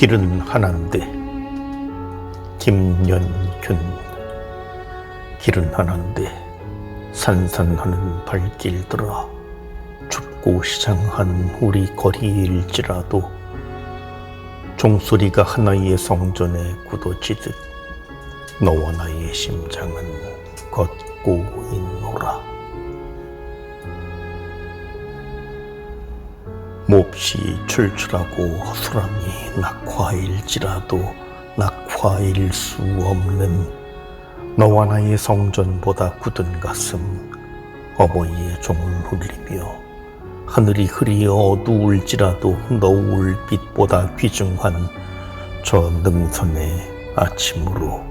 길은 하나인데 김연균 길은 하나인데 산산하는 발길들아 춥고 시장한 우리 거리일지라도 종소리가 하나의 성전에 굳어지듯 너와 나의 심장은 걷고 몹시 출출하고 허술함이 낙화일지라도 낙화일 수 없는 너와 나의 성전보다 굳은 가슴 어머니의 종을 울리며 하늘이 흐리 어두울지라도 너울 빛보다 귀중한 저 능선의 아침으로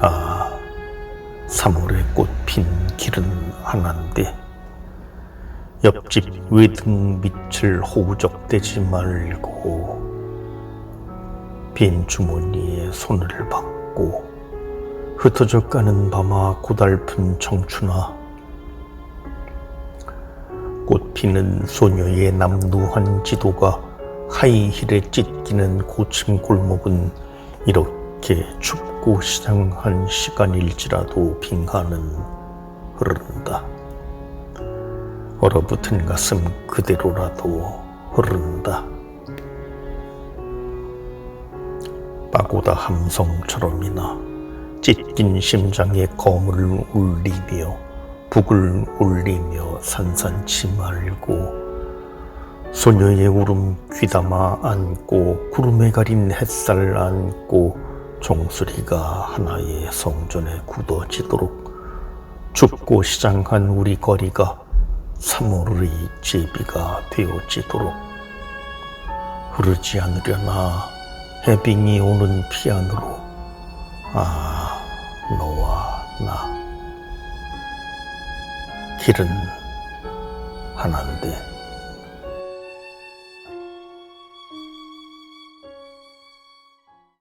아 3월의 꽃핀 길은 하나인데 옆집 외등 밑을 호적대지 말고 빈 주머니에 손을 받고 흩어져 가는 밤아 고달픈 청춘아 꽃피는 소녀의 남루한 지도가 하이힐에 찢기는 고층 골목은 이렇게 춥고 시장한 시간일지라도 빙하는 흐른다. 얼어붙은 가슴 그대로라도 흐른다. 빠고다 함성처럼이나 찢긴 심장에 검을 울리며 북을 울리며 산산치 말고 소녀의 울음 귀담아 안고 구름에 가린 햇살 안고 종소리가 하나의 성전에 굳어지도록 춥고 시장한 우리 거리가 3월의 제비가 되어지도록 흐르지 않으려나 해빙이 오는 피 안으로. 아 너와 나. 길은 하나인데